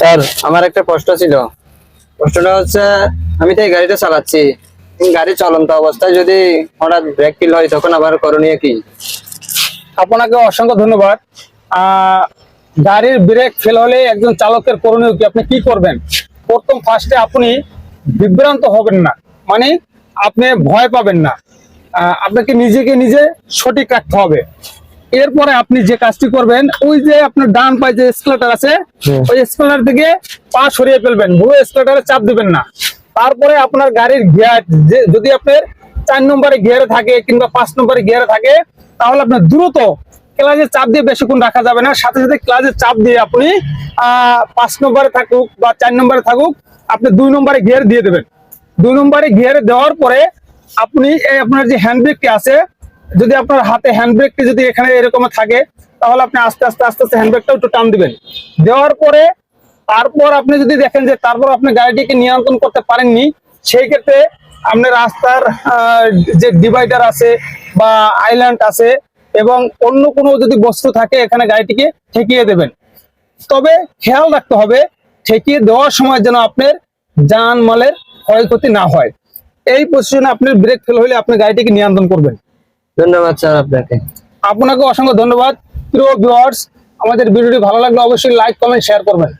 Sir, আমার একটা প্রশ্ন ছিল। প্রশ্নটা হচ্ছে, আমি তো এই গাড়িটা চালাচ্ছি। গাড়ি চলন্ত অবস্থায় যদি হঠাৎ ব্রেক ফিল হয়, তখন আবার করণীয় কি? আপনাকে অসংখ্য ধন্যবাদ। গাড়ির ব্রেক ফেল হলে একজন চালকের করণীয় কি? আপনি কি করবেন? প্রথম ফার্স্টে আপনি বিভ্রান্ত হবেন না। মানে আপনি ভয় পাবেন না। আপনাকে নিজেকে নিজে সঠিক রাখতে হবে। এরপরে আপনি যে কাজটি করবেন ওই যে আপনার ডান পায়ে যে স্কেলেটার আছে ওই স্কেলেটার থেকে পা সরিয়ে ফেলবেন। পুরো স্কেলেটারে চাপ দিবেন না। তারপরে আপনার গাড়ির গিয়ার যদি আপনার চার নম্বরে গিয়ারে থাকে কিংবা পাঁচ নম্বরে গিয়ারে থাকে তাহলে আপনার দ্রুত ক্লাসে চাপ দিয়ে বেশিক্ষণ রাখা যাবে না। সাথে সাথে ক্লাসে চাপ দিয়ে আপনি আহ, পাঁচ নম্বরে থাকুক বা চার নম্বরে থাকুক আপনি দুই নম্বরে গিয়ার দিয়ে দেবেন। দুই নম্বরে গিয়ারে দেওয়ার পরে আপনি আপনার যে হ্যান্ড ব্রেকটি আছে যদি আপনার হাতে হ্যান্ড ব্রেকটি যদি এখানে এরকম থাকে, তাহলে আপনি আস্তে আস্তে আস্তে আস্তে হ্যান্ড ব্রেকটাও একটু টান দিবেন। দেওয়ার পরে, তারপর আপনি যদি দেখেন যে তারপর আপনি গাড়িটিকে নিয়ন্ত্রণ করতে পারেননি, সেই ক্ষেত্রে আপনি রাস্তার যে ডিভাইডার আছে বা আইল্যান্ড আছে এবং অন্য কোনো যদি বস্তু থাকে, এখানে গাড়িটিকে ঠেকিয়ে দেবেন। তবে খেয়াল রাখতে হবে, ঠেকিয়ে দেওয়ার সময় যেন আপনার যান মালের ক্ষয়ক্ষতি না হয়। এই পজিশনে আপনার ব্রেক ফেল হলে আপনি গাড়িটিকে নিয়ন্ত্রণ করবেন। ধন্যবাদ স্যার আপনাকে। আপনাকে অসংখ্য ধন্যবাদ। প্রিয় ভিউয়ার্স আমাদের ভিডিওটি ভালো লাগলে অবশ্যই লাইক কমেন্ট শেয়ার করবেন।